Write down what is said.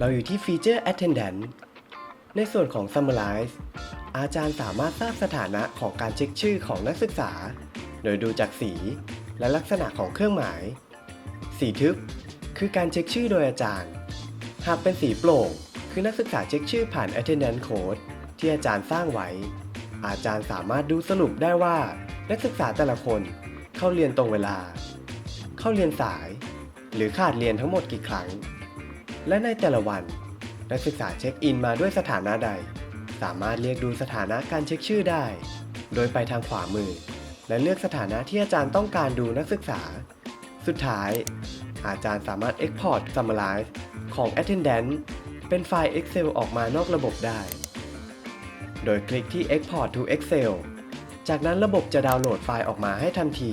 เราอยู่ที่ฟีเจอร์ Attendance ในส่วนของ Summarize อาจารย์สามารถทราบสถานะของการเช็คชื่อของนักศึกษา โดยดูจากสี และลักษณะของเครื่องหมาย สีทึบ คือการเช็คชื่อโดยอาจารย์ หากเป็นสีโปร่ง คือนักศึกษาเช็คชื่อผ่าน attendance code ที่อาจารย์สร้างไว้ อาจารย์สามารถดูสรุปได้ว่า นักศึกษาแต่ละคนเข้าเรียนตรงเวลา เข้าเรียนสาย หรือขาดเรียนทั้งหมดกี่ครั้ง และในแต่ละวัน นักศึกษาเช็คอินมาด้วยสถานะใด สามารถเรียกดูสถานะการเช็คชื่อได้ โดยไปทางขวามือ และเลือกสถานะที่อาจารย์ต้องการดูนักศึกษา สุดท้าย อาจารย์สามารถ Export Summarize ของ Attendance เป็นไฟล์ Excel ออกมานอกระบบได้ โดยคลิกที่ Export to Excel จากนั้นระบบจะดาวน์โหลดไฟล์ออกมาให้ทันที